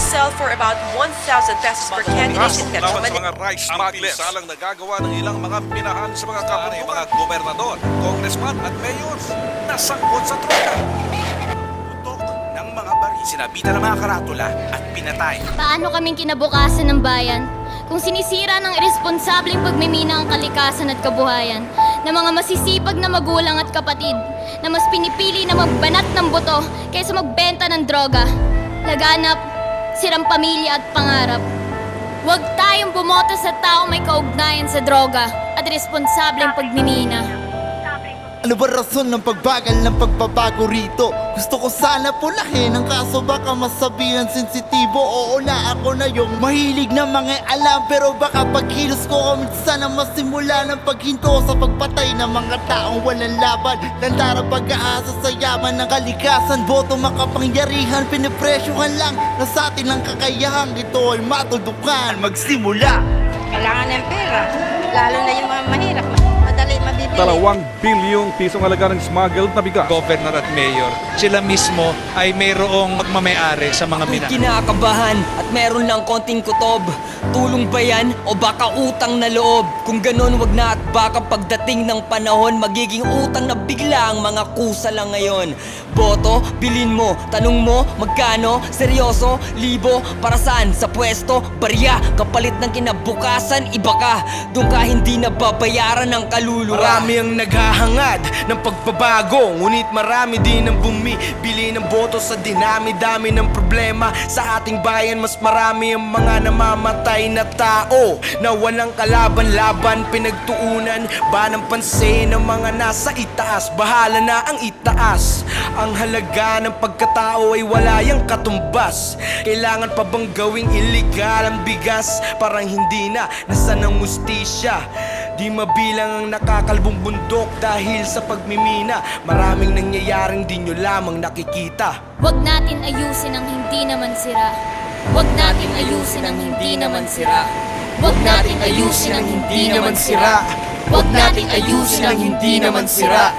sell for about 1,000 pesos per candidate in sa Manila. mga rice Ang smugglers. pinsalang nagagawa ng ilang mga pinahan sa mga kabundukan. mga gobernador, congressman at mayor nasangkot sa troka. Putok ng mga bari. Sinabitan ng mga karatula at pinatay. Paano kaming kinabukasan ng bayan kung sinisira ng irresponsableng pagmimina ang kalikasan at kabuhayan ng mga masisipag na magulang at kapatid na mas pinipili na magbanat ng buto kaysa magbenta ng droga, laganap, sirang pamilya at pangarap. Huwag tayong bumoto sa tao may kaugnayan sa droga at responsableng pagmimina. Ano ba rason ng pagbagal ng pagbabago rito? Gusto ko sana pulahin ang kaso baka masabihan sensitibo Oo na ako na yung mahilig na mga alam Pero baka pagkilos ko minsan na masimula ng paghinto Sa pagpatay ng mga taong walang laban Landara pag-aasa sa yaman ng kalikasan Boto makapangyarihan, pinipresyohan lang Na sa atin ang kakayahan Ito ay matudukan, magsimula Kailangan ng pera. Lalo na yung mga mahirap. Dalawang bilyong pisong halaga ng smuggled na bigas. governor at mayor, sila mismo ay mayroong magmamayari sa mga mina. Kinakabahan at meron lang konting kutob. Tulong ba yan o baka utang na loob? Kung ganon wag na at baka pagdating ng panahon Magiging utang na bigla ang mga kusa lang ngayon. Boto, bilin mo, tanong mo, magkano? Seryoso, libo, para saan? Sa pwesto, barya, kapalit ng kinabukasan, iba ka. Doon ka hindi nababayaran ng kaluluwa Marami ang naghahangad ng pagbabago Ngunit marami din ang bumibili ng boto sa dinami-dami ng problema. Sa ating bayan mas marami ang mga namamatay na tao Na walang kalaban-laban. Pinagtuunan Ba ng pansin ng mga nasa itaas? Bahala na ang itaas. Ang halaga ng pagkatao ay wala yang katumbas. Kailangan pa bang gawing illegal ang bigas? Parang hindi na nasa ng mustisya Di mabilang ang nakakalbong bundok dahil sa pagmimina Maraming nangyayaring di nyo lamang nakikita Huwag natin ayusin ang hindi naman sira. Huwag natin ayusin ang hindi naman sira. Huwag natin ayusin ang hindi naman sira. Huwag natin ayusin ang hindi naman sira.